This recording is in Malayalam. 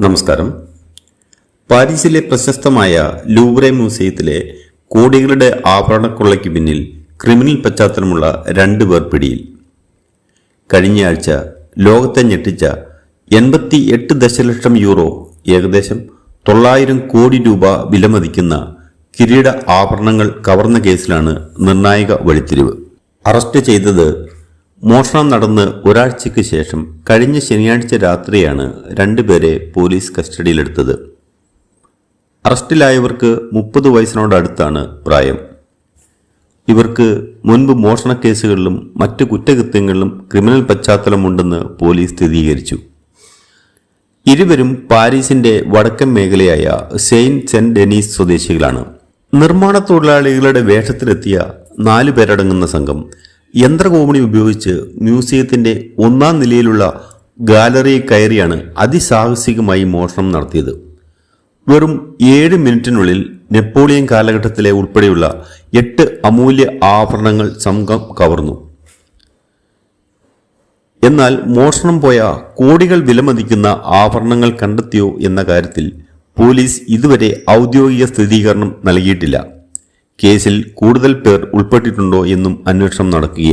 നമസ്കാരം. പാരീസിലെ പ്രശസ്തമായ ലൂബ്രെ മ്യൂസിയത്തിലെ കോടികളുടെ ആഭരണക്കൊള്ളയ്ക്ക് പിന്നിൽ ക്രിമിനൽ പശ്ചാത്തലമുള്ള രണ്ടു പേർ പിടിയിൽ. കഴിഞ്ഞയാഴ്ച ലോകത്തെ ഞെട്ടിച്ച എൺപത്തി എട്ട് ദശലക്ഷം യൂറോ ഏകദേശം തൊള്ളായിരം കോടി രൂപ വിലമതിക്കുന്ന കിരീട ആഭരണങ്ങൾ കവർന്ന കേസിലാണ് നിർണായക വഴിത്തിരിവ് അറസ്റ്റ് ചെയ്തത് മോഷണം നടന്ന് ഒരാഴ്ചയ്ക്ക് ശേഷം കഴിഞ്ഞ ശനിയാഴ്ച രാത്രിയാണ് രണ്ടുപേരെ പോലീസ് കസ്റ്റഡിയിലെടുത്തത്. അറസ്റ്റിലായവർക്ക് മുപ്പത് വയസ്സിനോടടുത്താണ് പ്രായം. ഇവർക്ക് മുൻപ് മോഷണ കേസുകളിലും മറ്റ് കുറ്റകൃത്യങ്ങളിലും ക്രിമിനൽ പശ്ചാത്തലമുണ്ടെന്ന് പോലീസ് സ്ഥിരീകരിച്ചു. ഇരുവരും പാരീസിന്റെ വടക്കൻ മേഖലയായ സെയിൻ സെന്റ് ഡെനീസ് സ്വദേശികളാണ്. നിർമ്മാണ തൊഴിലാളികളുടെ വേഷത്തിലെത്തിയ നാലു പേരടങ്ങുന്ന സംഘം യന്ത്രകോമണി ഉപയോഗിച്ച് മ്യൂസിയത്തിന്റെ ഒന്നാം നിലയിലുള്ള ഗാലറി കയറിയാണ് അതിസാഹസികമായി മോഷണം നടത്തിയത്. വെറും ഏഴ് മിനിറ്റിനുള്ളിൽ നെപ്പോളിയൻ കാലഘട്ടത്തിലെ ഉൾപ്പെടെയുള്ള എട്ട് അമൂല്യ ആഭരണങ്ങൾ സംഘം കവർന്നു. എന്നാൽ മോഷണം പോയ കോടികൾ വിലമതിക്കുന്ന ആഭരണങ്ങൾ കണ്ടെത്തിയോ എന്ന കാര്യത്തിൽ പോലീസ് ഇതുവരെ ഔദ്യോഗിക സ്ഥിരീകരണം നൽകിയിട്ടില്ല. കേസിൽ കൂടുതൽ പേർ ഉൾപ്പെട്ടിട്ടുണ്ടോ എന്നും അന്വേഷണം നടക്കുകയാണ്.